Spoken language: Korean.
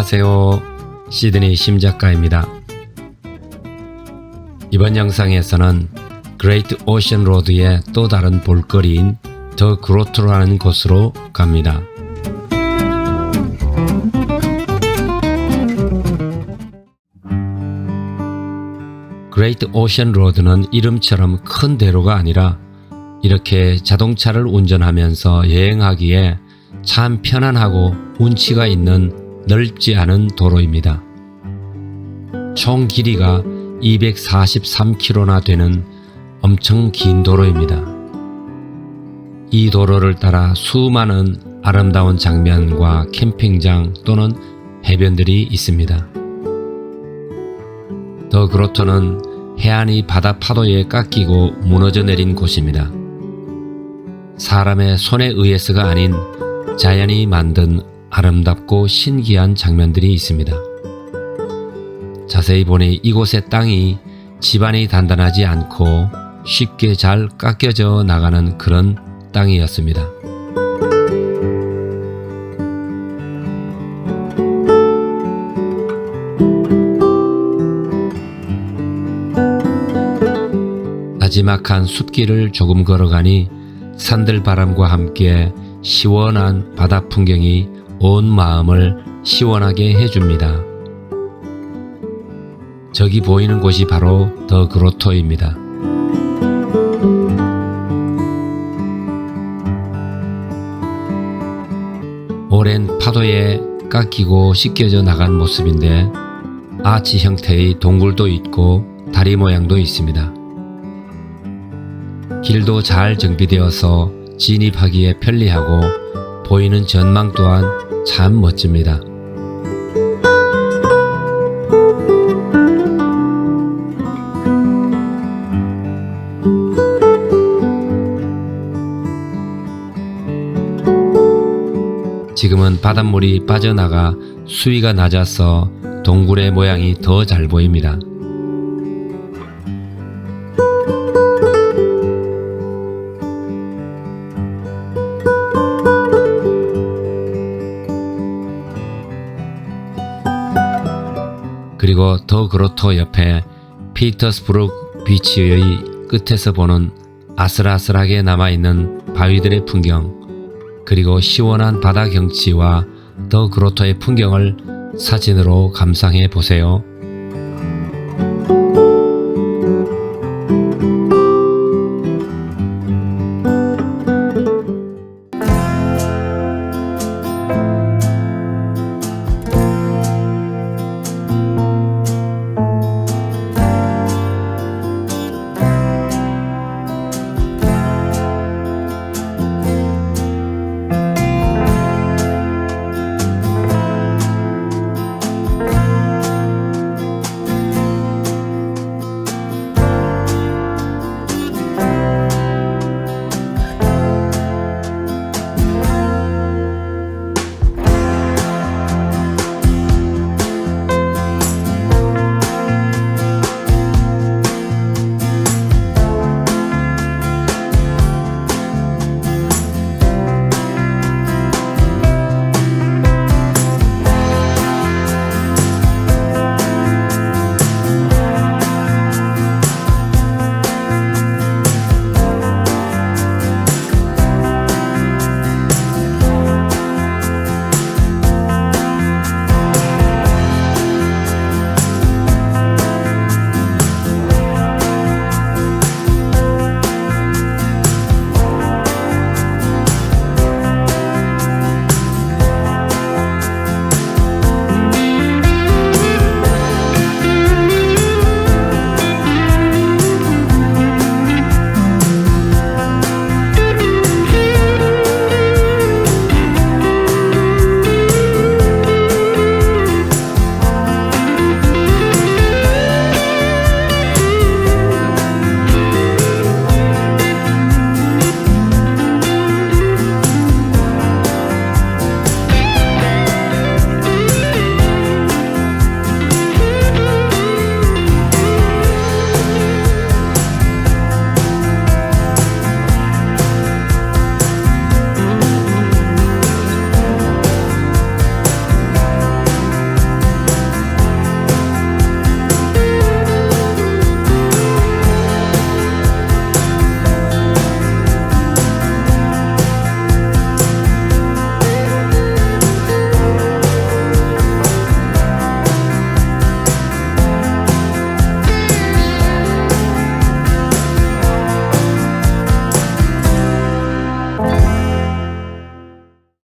안녕하세요. 시드니 심작가입니다. 이번 영상에서는 그레이트 오션 로드의 또 다른 볼거리인 더 그로트라는 곳으로 갑니다. 그레이트 오션 로드는 이름처럼 큰 대로가 아니라 이렇게 자동차를 운전하면서 여행하기에 참 편안하고 운치가 있는 넓지 않은 도로입니다. 총 길이가 243km나 되는 엄청 긴 도로입니다. 이 도로를 따라 수많은 아름다운 장면과 캠핑장 또는 해변들이 있습니다. 더 그로토는 해안이 바다 파도에 깎이고 무너져 내린 곳입니다. 사람의 손에 의해서가 아닌 자연이 만든 아름답고 신기한 장면들이 있습니다. 자세히 보니 이곳의 땅이 집안이 단단하지 않고 쉽게 잘 깎여져 나가는 그런 땅이었습니다. 나지막한 숲길을 조금 걸어가니 산들 바람과 함께 시원한 바다 풍경이 온 마음을 시원하게 해줍니다. 저기 보이는 곳이 바로 더 그로토입니다. 오랜 파도에 깎이고 씻겨져 나간 모습인데 아치 형태의 동굴도 있고 다리 모양도 있습니다. 길도 잘 정비되어서 진입하기에 편리하고 보이는 전망 또한 참 멋집니다. 지금은 바닷물이 빠져나가 수위가 낮아서 동굴의 모양이 더 잘 보입니다. 그리고 더 그로토 옆에 피터스부룩 비치의 끝에서 보는 아슬아슬하게 남아있는 바위들의 풍경, 그리고 시원한 바다 경치와 더 그로토의 풍경을 사진으로 감상해 보세요.